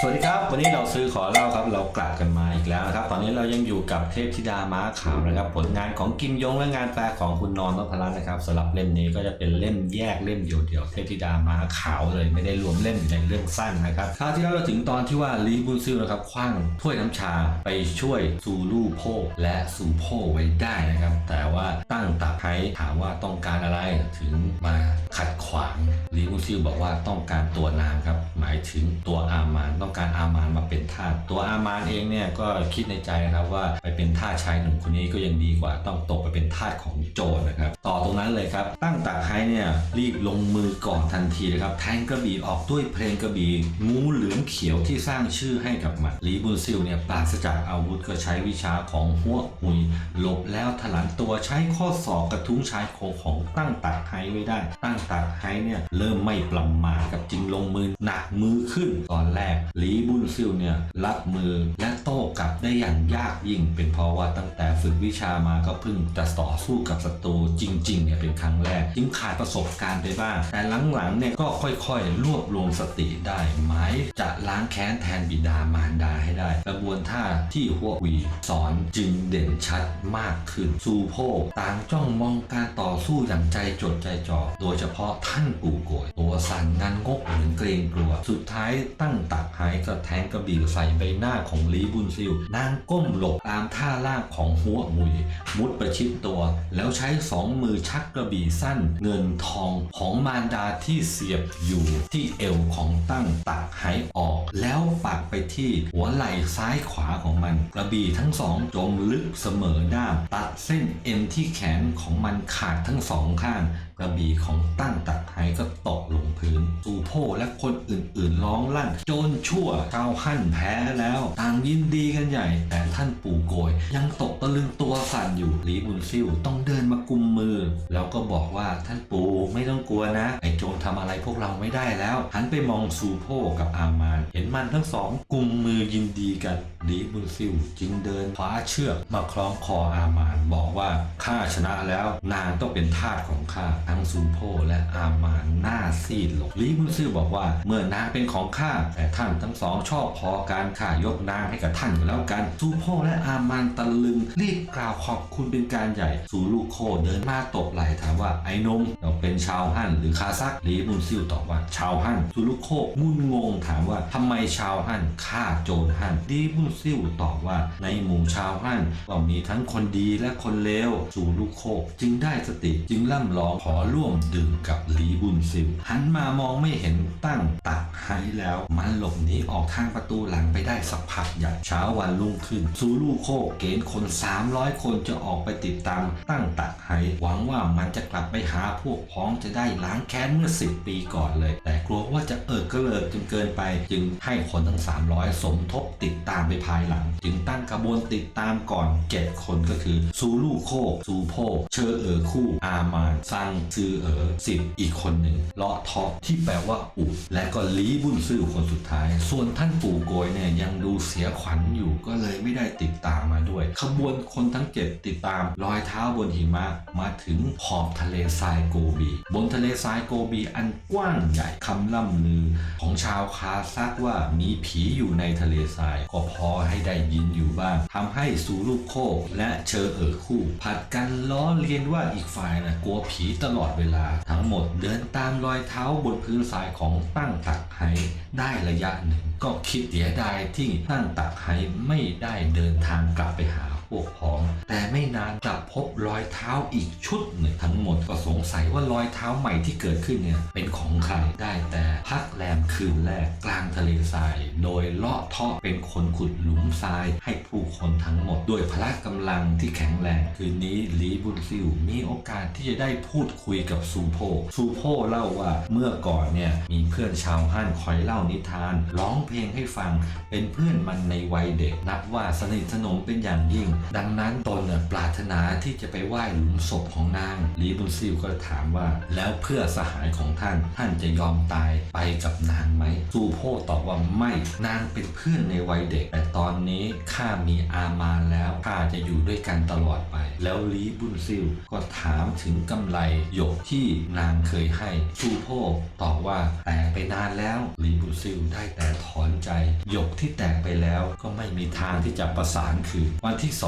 สวัสดีครับ วันนี้เราซื้อขอเล่าครับ เรากลับกันมาอีกแล้วนะครับ ตอนนี้เรายังอยู่กับเทพธิดาม้าขาวนะครับ ผลงานของกิมยงและงานแปลของคุณนอนนพรัตน์นะครับสำหรับเล่มนี้ก็จะเป็นเล่มแยกเล่มเดียวๆเทพธิดาม้าขาวเลยไม่ได้รวมเล่มในเรื่องสั้นนะครับคราวที่แล้วเราถึงตอนที่ว่าลีบุนซิลนะครับคว้างถ้วยน้ำชาไปช่วยซูลูโพและซูโพไว้ได้นะครับ แต่ว่าตั้งตาไคถามว่าต้องการอะไรถึงมาขัดขวางลีบุนซิลบอกว่าต้องการตัวนางครับหมายถึงตัวอามานต้องการอามานมาเป็นทาสตัวอามานเองเนี่ยก็คิดในใจนะครับว่าไปเป็นทาสชายหนุ่มคนนี้ก็ยังดีกว่าต้องตกไปเป็นทาสของโจรนะครับ ต่อตรงนั้นเลยครับ ตั้งตาไคเนี่ยรีบลงมือก่อนทันทีนะครับแทงกระบี่ออกด้วยเพลงกระบี่งูเหลืองเขียวที่สร้างชื่อให้กับมันลีบุนซิลเนี่ยปราศจากอาวุธก็ใช้วิชาของหัวหุยหลบแล้วถลันตัวใช้ข้อศอกกระทุ้งชายโครงของตั้งตักไฮไว้ได้ ตั้งตักไฮเนี่ยเริ่มไม่ประมาทกับจึงลงมือหนักมือขึ้นตอนแรกลีบุนซิลเนี่ยรับมือและโต้กลับได้อย่างยากยิ่ง เป็นเพราะว่าตั้งแต่ฝึกวิชามาก็เพิ่งจะต่อสู้กับศัตรูจริงๆเนี่ยเป็นครั้งแรกจึงขาดประสบการณ์ไปบ้าง แต่หลังๆเนี่ยก็ค่อยๆ รวบรวมสติได้ไหมจะล้างแค้นแทนบิดามารดาให้ได้ กระบวนท่าที่หัววีสอนจึงเด่นชัดมากขึ้นซูโพต่างจ้องมองการต่อสู้อย่างใจจดใจจ่อโดยเฉพาะท่านปู่โกยตัวสั่นงันงกเหมือนเกรงกลัว สุดท้ายตั้งตักหายก็แทงกระบี่ใส่ใบหน้าของลีบุนซิล นางก้มหลบตามท่าล่างของหัวมุย มุดประชิดตัว แล้วใช้สองมือชักกระบี่สั้น เงินทองของมารดาที่เสียบอยู่ที่เอวของตั้งตักหายออก แล้วปักไปที่หัวไหล่ซ้ายขวาของมัน กระบี่ทั้งสองจมลึกเสมอด้ามตัดเส้นเอ็นที่แขนของมันขาดทั้งสองข้าง กระบี่ของตั้งตักไหก็ตกลงพื้นซูโพและคนอื่นๆร้องลั่น โจนชั่วเกาหั่นแพ้แล้ว ต่างยินดีกันใหญ่ แต่ท่านปู่โกย ยังตกตะลึงตัวสั่นอยู่ลีบุญซิ่วต้องเดินมากุมมือ แล้วก็บอกว่าท่านปู่ไม่ต้องกลัวนะ ไอโจรทำอะไรพวกเราไม่ได้แล้ว หันไปมองซูโพกับอามาน เห็นมันทั้งสองกุมมือยินดีกันลีบุญซิ่วจึงเดินคว้าเชือกมาคล้องคออามาน บอกว่าข้าชนะแล้วนางต้องเป็นทาสของข้าทั้งซูโพและอามานหน้าซีดลงลีบุญซิ่วบอกว่าเมื่อนางเป็นของข้าแต่ท่านทั้งสองชอบพอการข้ายกนางให้กับท่านอยู่แล้วกันซูโพและอามานตะลึงรีบกล่าวขอบคุณเป็นการใหญ่ซูลูโคเดินมาตบไหล่ถามว่าไอ้นมเราเป็นชาวฮั่นหรือคาซักลีบุญซิ่วตอบว่าชาวฮั่นซูลูโคงุนงงถามว่าทำไมชาวฮั่นฆ่าโจรฮั่นลีบุญซิ่วตอบว่าในหมู่ชาวฮั่นก็มีทั้งคนดีและคนเลวซูลูโคจึงได้สติจึงล่ำร้องขอร่วมดื่มกับลีบุญซิ่วหันมามองไม่เห็นตั้งตักไฮแล้ว มันหลบหนีออกทางประตูหลังไปได้สักพักใหญ่เช้าวันรุ่งขึ้น ซูลูโคเกณฑ์คน 300 คนจะออกไปติดตามตั้งตักไฮหวังว่ามันจะกลับไปหาพวกพ้องจะได้ล้างแค้นเมื่อ 10 ปีก่อนเลย แต่กลัวว่าจะเอิดก็เลิกจนเกินไป จึงให้คนทั้ง 300 สมทบติดตามไปภายหลัง จึงตั้งขบวนติดตามก่อน 7 คนก็คือซูลูโคซูโพเชอเออคู่ อามานซังซือเอ๋อสิบอีกคนหนึ่งเลาะเทาะที่แปลว่าอุและก็ลีบุญซื่อคนสุดท้าย ส่วนท่านปู่โกยเนี่ยยังดูเสียขวัญอยู่ก็เลยไม่ได้ติดตามมาด้วย ขบวนคนทั้งเจ็ดติดตามรอยเท้าบนหิมะมาถึงขอบทะเลทรายโกบี บนทะเลทรายโกบีอันกว้างใหญ่คำล่ำลือ ของชาวคาซักว่ามีผีอยู่ในทะเลทราย ก็พอให้ได้ยินอยู่บ้างทำให้ซูลูกโคและเชอเอ๋อคู่ ผัดกันล้อเลียนว่าอีกฝ่ายนะกลัวผีตลลอดเวลา ทั้งหมดเดินตามรอยเท้าบนพื้นทรายของตั้งตักไฮได้ระยะหนึ่ง ก็คิดเสียดายที่ตั้งตักไฮไม่ได้เดินทางกลับไปหา พวกพ้อง แต่ไม่นานกลับพบรอยเท้าอีกชุดหนึ่งทั้งหมดก็สงสัยว่ารอยเท้าใหม่ที่เกิดขึ้นเนี่ยเป็นของใครได้แต่พักแรมคืนแรกกลางทะเลทราย โดยเลาะเทาะเป็นคนขุดหลุมทรายให้ผู้คนทั้งหมด ด้วยพละกำลังที่แข็งแรงคืนนี้ลีบุนซิลมีโอกาสที่จะได้พูดคุยกับซูโพซูโพเล่าว่าเมื่อก่อนเนี่ยมีเพื่อนชาวฮั่นคอยเล่านิทาน ร้องเพลงให้ฟังเป็นเพื่อนมันในวัยเด็กนับว่าสนิทสนมเป็นอย่างยิ่งดังนั้นตนน่ะปรารถนาที่จะไปไหว้หลุมศพของนางหลีบุญซิลก็ถามว่า แล้วเพื่อสหายของท่านท่านจะยอมตายไปกับนางไหมซูโพตอบว่าไม่นางเป็นเพื่อนในวัยเด็ก แต่ตอนนี้ข้ามีอามานแล้วข้าจะอยู่ด้วยกันตลอดไป แล้วลีบุญซิลก็ถามถึงกำไรหยกที่นางเคยให้ซูโพตอบว่าแต่ไปนานแล้วลีบุญซิลได้แต่ถอนใจหยกที่แตกไปแล้วก็ไม่มีทางที่จะประสานคืนวันที่สอง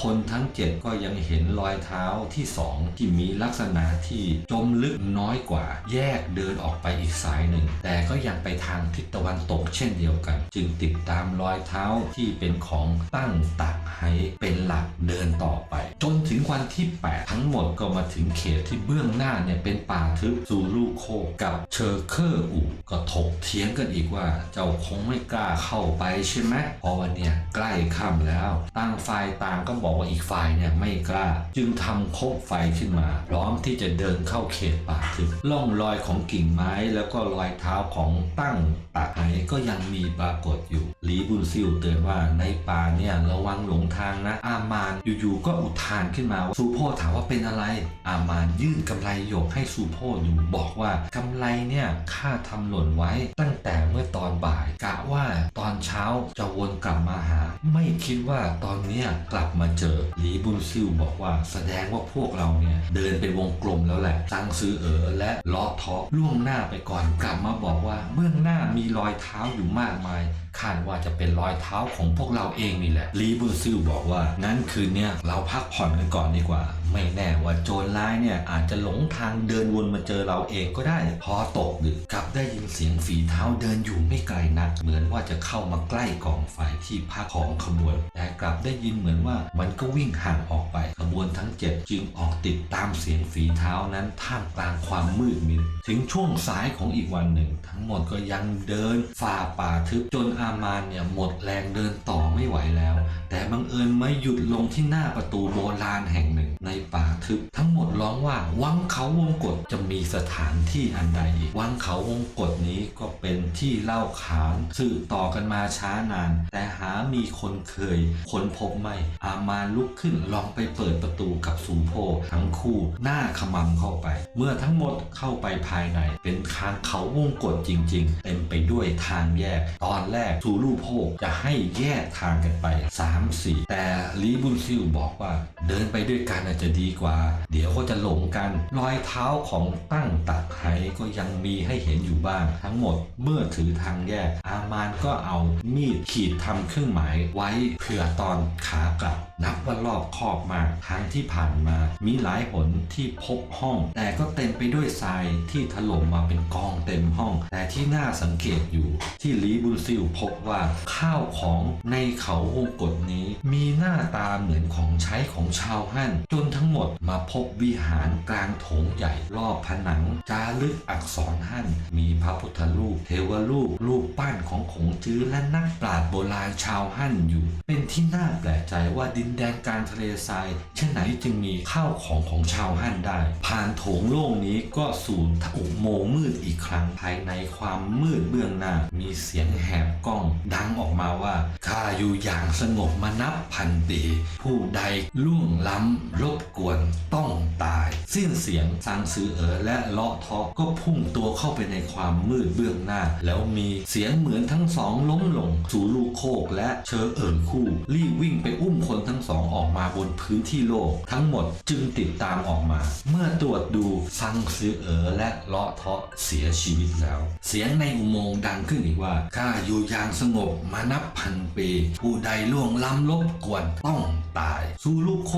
คนทั้งเจ็ดก็ยังเห็นรอยเท้าที่สองที่มีลักษณะที่จมลึกน้อยกว่า แยกเดินออกไปอีกสายหนึ่ง แต่ก็ยังไปทางทิศตะวันตกเช่นเดียวกัน จึงติดตามรอยเท้าที่เป็นของตั้งตักให้เป็นหลักเดินต่อไป จนถึงวันที่ 8 ทั้งหมดก็มาถึงเขตที่เบื้องหน้าเนี่ยเป็นป่าทึบซูลูโคกับเชอร์เคอร์อูก็ถกเถียงกันอีกว่าเจ้าคงไม่กล้าเข้าไปใช่ไหมเพราะวันเนี่ยใกล้ค่ำแล้วต่างฝ่ายต่างก็บอกว่าอีกฝ่ายเนี่ยไม่กล้า จึงทำโคบไฟขึ้นมา พร้อมที่จะเดินเข้าเขตป่าทึบล่องรอยของกิ่งไม้แล้วก็รอยเท้าของตั้งตากไหก็ยังมีปรากฏอยู่หลีบุญซิลเตือนว่าในป่าเนี่ยระวังหลงทางนะ อามานอยู่ๆก็อุทานขึ้นมาว่าซูโพถามว่าเป็นอะไร อามานยื่นกำไรหยกให้ซูโพอยู่บอกว่ากำไรเนี่ยข้าทำหล่นไว้ตั้งแต่เมื่อตอนบ่ายกะว่าตอนเช้าจะวนกลับมาหา ไม่คิดว่าตอนเนี้ยกลับมาเจอหลีบุญซิลบอกว่าแสดงว่าพวกเราเนี่ยเดินเป็นวงกลมแล้วแหละซังซื้อเอ๋อและล้อท้อล่วงหน้าไปก่อนกลับมาบอกว่าเบื้องหน้ามีรอยเท้าอยู่มากมายคาดว่าจะเป็นรอยเท้าของพวกเราเองนี่แหละลีบุญซิลบอกว่างั้นคืนเนี้ยเราพักผ่อนกันก่อนดีกว่า ไม่แน่ว่าโจรร้ายเนี่ยอาจจะหลงทางเดินวนมาเจอเราเองก็ได้ พอตกดึกกลับได้ยินเสียงฝีเท้าเดินอยู่ไม่ไกลนัก เหมือนว่าจะเข้ามาใกล้กองไฟที่พักของขบวน แต่กลับได้ยินเหมือนว่ามันก็วิ่งห่างออกไป ขบวนทั้งเจ็ดจึงออกติดตามเสียงฝีเท้านั้นท่ามกลางความมืดมิดถึงช่วงสายของอีกวันหนึ่ง ทั้งหมดก็ยังเดินฝ่าป่าทึบจนอามานเนี่ยหมดแรงเดินต่อไม่ไหวแล้ว แต่บังเอิญไม่หยุดลงที่หน้าประตูโบราณแห่งหนึ่ง ในป่าทึบทั้งหมดร้องว่าวังเขาวงกฏจะมีสถานที่อันใดอีกวังเขาวงกฏนี้ก็เป็นที่เล่าขานสืบต่อกันมาช้านาน แต่หามีคนเคยค้นพบไม่อามานลุกขึ้นลองไปเปิดประตูกับสูโพทั้งคู่หน้าขมำเข้าไป เมื่อทั้งหมดเข้าไปภายใน เป็นทางเขาวงกฏจริง ๆ เต็มไปด้วยทางแยก ตอนแรกซูลูโพจะให้แยกทางกันไป3 4แต่ลีบุญซิลบอกว่าเดินไปด้วยกันอาจจะดีกว่า เดี๋ยวก็จะหลงกัน รอยเท้าของตั้งตักไหก็ยังมีให้เห็นอยู่บ้าง ทั้งหมดเมื่อถือทางแยก อามานก็เอามีดขีดทำเครื่องหมายไว้เผื่อตอนขากลับ นับว่ารอบคอบมากทางที่ผ่านมา มีหลายหนที่พบห้อง แต่ก็เต็มไปด้วยทรายที่ถล่มมาเป็นกองเต็มห้อง แต่ที่น่าสังเกตอยู่ ที่ลีบุญซิลพบว่าข้าวของในเขาวงกฏนี้ มีหน้าตาเหมือนของใช้ของชาวฮั่น จนทั้งหมดมาพบวิหารกลางโถงใหญ่รอบผนังจารึกอักษรฮั่น มีพระพุทธรูป เทวรูป รูปปั้นของขงจื้อและนักปราชญ์โบราณชาวฮั่นอยู่ เป็นที่น่าแปลกใจว่าดินแดนการทะเลทรายเช่นไหนจึงมีข้าวของของชาวฮั่นได้ ผ่านโถงโล่งนี้ก็สู่อุโมงค์มืดอีกครั้งภายในความมืดเบื้องหน้ามีเสียงแหบ ล้องดังออกมาว่าข้าอยู่อย่างสงบมานับพันปี ผู้ใดล่วงล้ำรบกวนต้องตาย สิ้นเสียงซางซือเอ๋อและเลาะทาะก็พุ่งตัวเข้าไปในความมืดเบื้องหน้า แล้วมีเสียงเหมือนทั้งสองล้มลง สู่ลูกโคกและเชอเอิญคู่ รีบวิ่งไปอุ้มคนทั้งสองออกมาบนพื้นที่โลกทั้งหมดจึงติดตามออกมา เมื่อตรวจดูซังซือเอ๋อและเลาะทาะเสียชีวิตแล้ว เสียงในอุโมงค์ดังขึ้นอีกว่าข้าอยู่ยาอย่างสงบมานับพันปี ผู้ใดล่วงล้ำรบกวนต้องตาย ซูลูกโค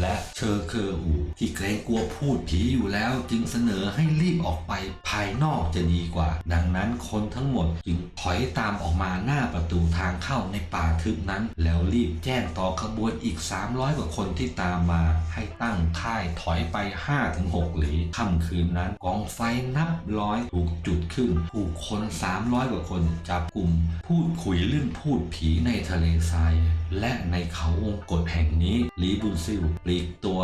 และเชอเคออูที่เกรงกลัวพูดผีอยู่แล้ว จึงเสนอให้รีบออกไปภายนอกจะดีกว่า ดังนั้นคนทั้งหมดจึงถอยตามออกมาหน้าประตูทางเข้าในป่าทึบนั้น แล้วรีบแจ้งต่อขบวนอีก 300 กว่าคนที่ตามมา ให้ตั้งค่ายถอยไป 5-6 หลีค่ำคืนนั้นกองไฟนับร้อยถูกจุดขึ้น ผู้คน 300 กว่าคนจับกลุ่มพูดคุยเรื่องพูดผีในทะเลทราย และในเขาวงกฏแห่งนี้ลีบุญซิลปลีกตัว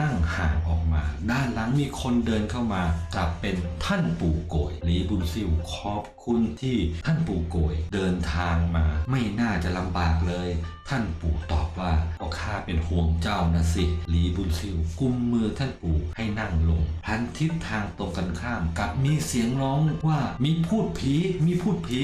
นั่งห่างออกมา ด้านหลังมีคนเดินเข้ามากลับเป็นท่านปู่โกยลีบุญซิลครอบคุณที่ท่านปู่โกยเดินทางมา ไม่น่าจะลำบากเลย ท่านปู่ตอบว่าก็ข้าเป็นห่วงเจ้านะสิ หลีบุญซิวกุมมือท่านปู่ให้นั่งลงพันทิศทางตรงกันข้ามกับมีเสียงร้องว่ามีพูดผีมีพูดผี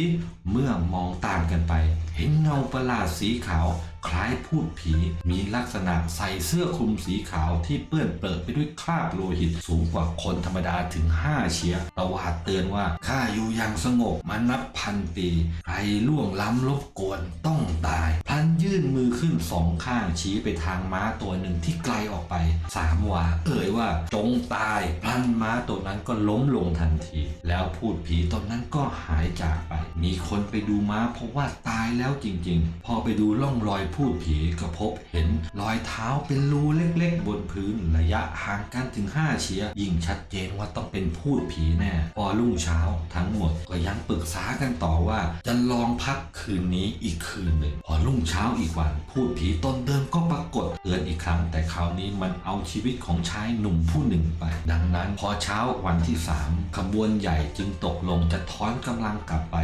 เมื่อมองตามกันไป เห็นเงาประหลาดสีขาว คล้ายพูดผี มีลักษณะใส่เสื้อคลุมสีขาวที่เปื้อนเปิดไปด้วยคราบโลหิตสูงกว่าคนธรรมดาถึง 5 เชียตวาดเตือนว่าข้าอยู่อย่างสงบมานับพันปี ใครล่วงล้ำลบกวนต้องตายันยื่นมือขึ้นสองข้างชี้ไปทางม้าตัวหนึ่งที่ไกลออกไปสามวาเอ่ยว่าจงตายพลันม้าตัวนั้นก็ล้มลงทันที แล้วพูดผีตนนั้นก็หายจากไป มีคนไปดูม้าเพราะว่าตายแล้วจริงๆ พอไปดูร่องรอยพูดผีก็พบเห็นรอยเท้าเป็นรูเล็กๆ บนพื้นระยะห่างกันถึง 5 เชียยิ่งชัดเจนว่าต้องเป็นพูดผีแน่ พอรุ่งเช้าทั้งหมดก็ยังปรึกษากันต่อว่า จะลองพักคืนนี้อีกคืนหนึ่งพอรุ่งเช้าอีกวัน พูดผีตนเดิมก็ปรากฏเตือนอีกครั้ง แต่คราวนี้มันเอาชีวิตของชายหนุ่มผู้หนึ่งไป ดังนั้นพอเช้าวันที่สามขบวนใหญ่จึงตกลงจะถอนกำลังกลับไป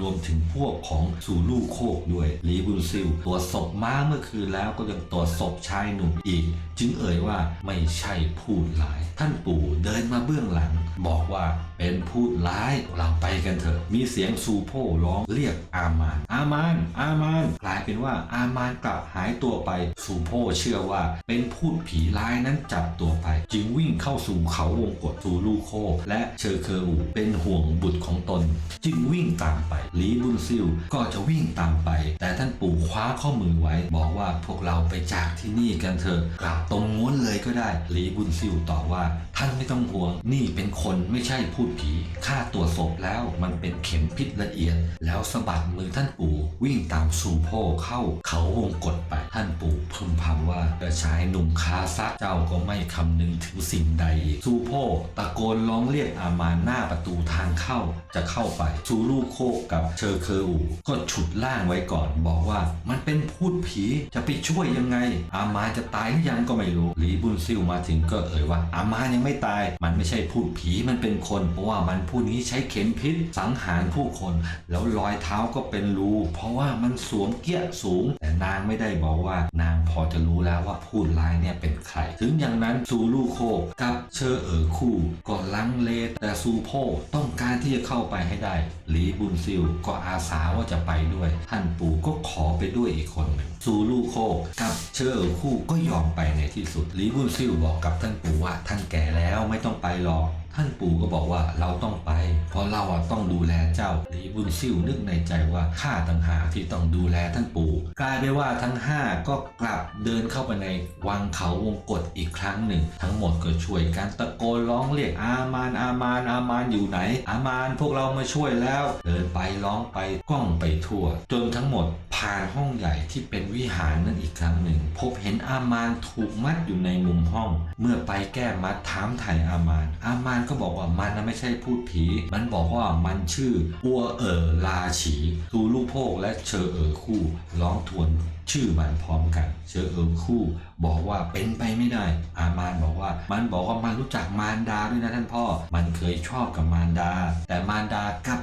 รวมถึงพวกของสู่ลูกโคกด้วยลีบุนซิลตรวศพม้าเมื่อคืนแล้วก็ยังตรวศพชายหนุ่มอีก จึงเอ่ยว่าไม่ใช่พูดร้าย ท่านปู่เดินมาเบื้องหลัง บอกว่าเป็นพูดร้ายเราไปกันเถอะ มีเสียงซูโพ่ร้องเรียกอามาน อามาน อามาน กลายเป็นว่าอามานกลับหายตัวไปซูโพเชื่อว่าเป็นพูดผีร้ายนั้นจับตัวไป จึงวิ่งเข้าสู่เขาวงกฏซูลูโค และเชอเคออูเป็นห่วงบุตรของตน จึงวิ่งตามไปลีบุนซิลก็จะวิ่งตามไป แต่ท่านปู่คว้าข้อมือไว้ บอกว่าพวกเราไปจากที่นี่กันเถอะกลับตรงง้นเลยก็ได้ลีบุนซิลตอบว่าท่านไม่ต้องห่วงนี่เป็นคนไม่ใช่พูดผีข้าตรวศพแล้วมันเป็นเข็มพิษละเอียด แล้วสะบัดมือท่านปู่วิ่งตามซูโพเข้าเขาวงกฏไปท่านปู่พึมพำว่าจ้าชายหนุ่มคาซักเจ้าก็ไม่คำนึงถึงสิ่งใดอีกซูโพตะโกนร้องเรียกอามานหน้าประตูทางเข้าจะเข้าไปซูลูกโคกับเชอเคออูก็ฉุดล่างไว้ก่อน บอกว่ามันเป็นพูดผีจะไปช่วยยังไง อามานจะตายหรือยังก็ไม่รู้หลีบุญซิลมาถึงก็เอ่ยว่า อามานยังไม่ตาย มันไม่ใช่พูดผีมันเป็นคน เพราะว่ามันผู้นี้ใช้เข็มพิษสังหารผู้คน แล้วรอยเท้าก็เป็นรูเพราะว่ามันสวมเกี้ยสูง แต่นางไม่ได้บอกว่านางพอจะรู้แล้วว่าพูดร้ายเนี่ยเป็นใคร ถึงอย่างนั้นซูลูโคกับเชอเอ๋อคู่ก็ลังเลแต่ซูโพต้องการที่จะเข้าไปให้ได้ หลีบุญซิลก็อาสาว่าจะไปด้วย ท่านปู่ก็ขอไปด้วยอีกคนหนึ่งซูลูโคกับเชอเอ๋อคู่ก็ยอมไปในที่สุดหลีบุญซิลบอกกับท่านปู่ว่าท่านแก่แล้วไม่ต้องไปหรอก ท่านปู่ก็บอกว่าเราต้องไป เพราะเราอะต้องดูแลเจ้าหลีบุญซิ่วนึกในใจว่าข้าต่างหากที่ต้องดูแลท่านปู่ กลายเป็นว่าทั้งห้าก็กลับเดินเข้าไปในวังเขาวงกฏอีกครั้งหนึ่ง ทั้งหมดก็ช่วยกันตะโกนร้องเรียกอามานอามานอามานอยู่ไหน อามานพวกเรามาช่วยแล้ว เดินไปร้องไปกล้องไปทั่ว จนทั้งหมดผ่านห้องใหญ่ที่เป็นวิหารนั่นอีกครั้งหนึ่ง พบเห็นอามานถูกมัดอยู่ในมุมห้อง เมื่อไปแก้มัดถามไถ่อามาน อามานก็บอกว่ามันนะไม่ใช่พูดผี มันบอกว่ามันชื่ออัวเอ๋อลาฉีตูลูกโพกและเชอเอ๋อคู่ร้องทวนชื่อมันพร้อมกัน เชอเอ๋อคู่บอกว่าเป็นไปไม่ได้ อามานบอกว่า มันบอกว่ามันรู้จักมารดาด้วยนะท่านพ่อ มันเคยชอบกับมารดา แต่มารดากลับ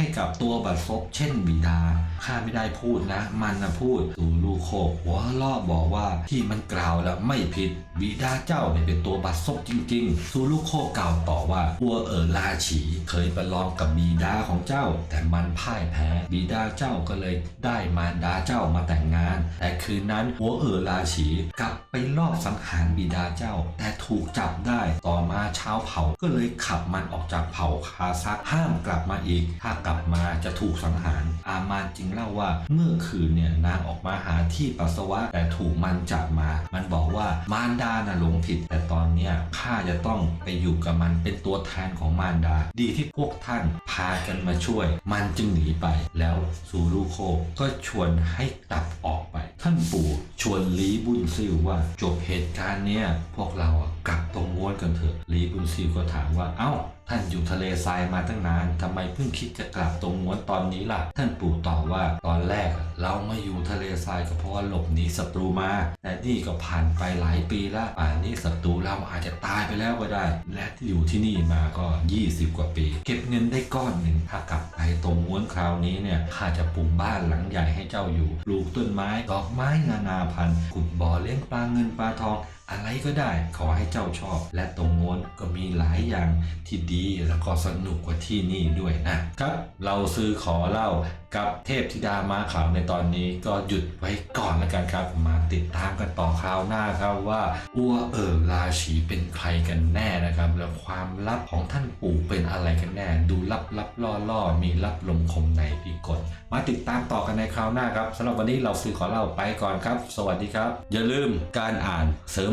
ให้กับตัวบัดซบเช่นบิดาข้าไม่ได้พูดนะ มันนะพูดตูลูโคหัวล่อบอกว่าที่มันกล่าวแล้วไม่ผิดบิดาเจ้าเนี่ยเป็นตัวบัดซบจริงๆซูลูโคกล่าวต่อว่าอัวเอ๋อลาฉีเคยประลองกับบิดาของเจ้า แต่มันพ่ายแพ้บิดาเจ้าก็เลยได้มารดาเจ้ามาแต่งงาน แต่คืนนั้นอัวเอ๋อลาฉีกลับไปลอบสังหารบิดาเจ้า แต่ถูกจับได้ต่อมาเช้าเผาก็เลยขับมันออกจากเผ่าคาซักห้ามกลับมาอีกถ้ากลับมาจะถูกสังหาร อามานจึงเล่าว่าเมื่อคืนเนี่ยนางออกมาหาที่ปัสสาวะแต่ถูกมันจับมา มันบอกว่ามารดาน่ะหลงผิด แต่ตอนเนี้ยข้าจะต้องไปอยู่กับมันเป็นตัวแทนของมารดา ดีที่พวกท่านพากันมาช่วย มันจึงหนีไป แล้วซูรุโคก็ชวนให้กลับออกไป ท่านปู่ชวนลีบุญซิลว่าจบเหตุการณ์เนี้ยพวกเราอะกลับตรงม้วนกันเถอะลีบุญซิลก็ถามว่าเอ้า ท่านอยู่ทะเลทรายมาตั้งนานทำไมเพิ่งคิดจะกลับตรงม้วนตอนนี้ล่ะ ท่านปู่ตอบว่าตอนแรกเรามาอยู่ทะเลทรายก็เพราะว่าหลบหนีศัตรูมา แต่นี่ก็ผ่านไปหลายปีแล้วป่านนี้ศัตรูเราอาจจะตายไปแล้วก็ได้ และที่อยู่ที่นี่มาก็ 20 กว่าปี เก็บเงินได้ก้อนหนึ่งถ้ากลับไปตรงม้วนคราวนี้เนี่ยข้าจะปลูกบ้านหลังใหญ่ให้เจ้าอยู่ ปลูกต้นไม้ดอกไม้นานาพันธุ์ขุดบ่อเลี้ยงปลาเงินปลาทอง อะไรก็ได้ขอให้เจ้าชอบ และตรงม้นก็มีหลายอย่างที่ดีแล้วก็สนุกกว่าที่นี่ด้วยนะครับ เราซื้อขอเล่ากับเทพธิดาม้าขาวในตอนนี้ก็หยุดไว้ก่อนแล้วกันครับ มาติดตามกันต่อคราวหน้าครับว่าอัวเอ๋อราชีเป็นใครกันแน่นะครับ แล้วความลับของท่านปู่เป็นอะไรกันแน่ ดูลับลับล่อล่อมีลับลมคมในพี่กดมาติดตามต่อกันในคราวหน้าครับสำหรับวันนี้เราซื้อขอเล่าไปก่อนครับ สวัสดีครับ อย่าลืมการอ่านเสริม